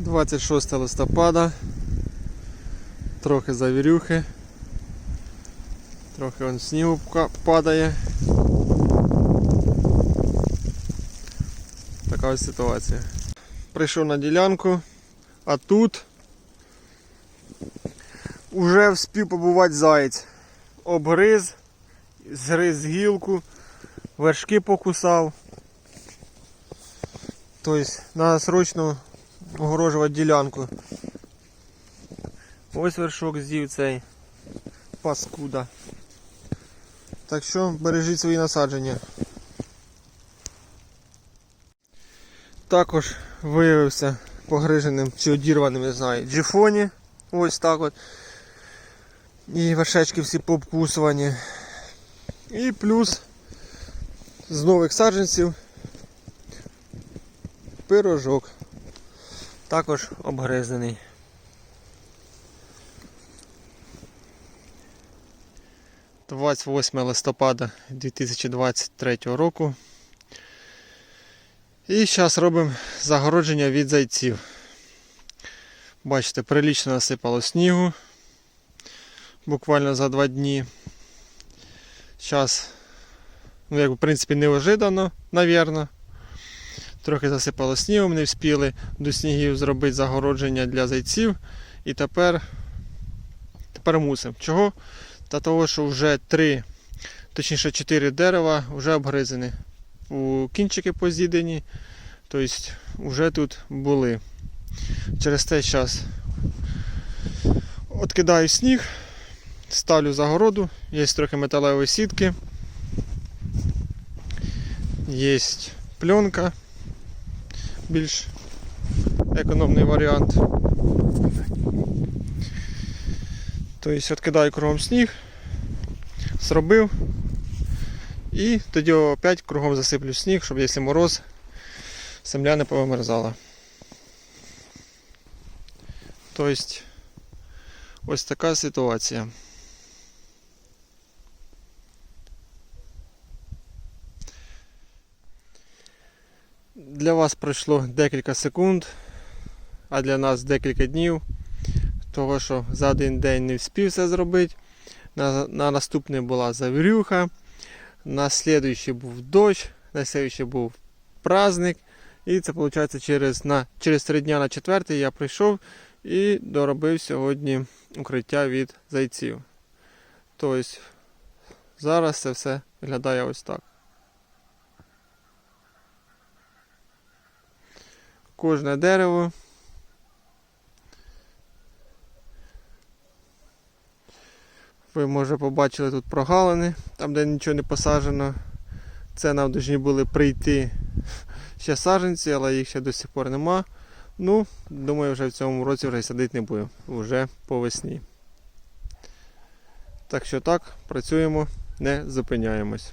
26 листопада. Трохи завірюхи. Трохи он снігу падає. Така ось ситуація. Прийшов на ділянку, а тут уже вспів побувати заєць. Обгриз, згриз гілку, вершки покусав. Тобто треба срочно огорожувати ділянку. Ось вершок з'їв цей паскуда. Так що бережіть свої насадження. Також виявився погриженим чи одірваним, не знаю, джифоні. Ось так от. І вершечки всі пообкусувані. І плюс з нових саджанців пирожок. Також обгризаний. – 28 листопада 2023 року. І зараз робимо загородження від зайців. Бачите, прилічно насипало снігу буквально за два дні. Зараз, ну як в принципі, неожиданно, навірно. Трохи засипало снігом, не встигли до снігів зробити загородження для зайців. І тепер, тепер мусимо. Чого? Та того, що вже три, точніше чотири дерева вже обгризані. У кінчики поз'їдені. Тобто вже тут були. Через те час відкидаю сніг, ставлю загороду, є трохи металевої сітки, є пленка, більш економний варіант. Тобто відкидаю кругом сніг, зробив і тоді опять кругом засиплю сніг, щоб якщо мороз, земля не повимерзала. Тобто ось така ситуація. Для вас пройшло декілька секунд, а для нас декілька днів. Того, що за один день не встиг все зробити. На, на наступний була завірюха, на слідуючий був дощ, на слідуючий був праздник. І це виходить через, на, через 3 дня на четвертий я прийшов і доробив сьогодні укриття від зайців. Тобто зараз це все виглядає ось так. Кожне дерево. Ви може побачили тут прогалини, там де нічого не посаджено. Це нам повинні були прийти ще саджанці, але їх ще до сих пор нема. Ну, думаю, вже в цьому році вже садити не буду, вже по весні. Так що так, працюємо, не зупиняємось.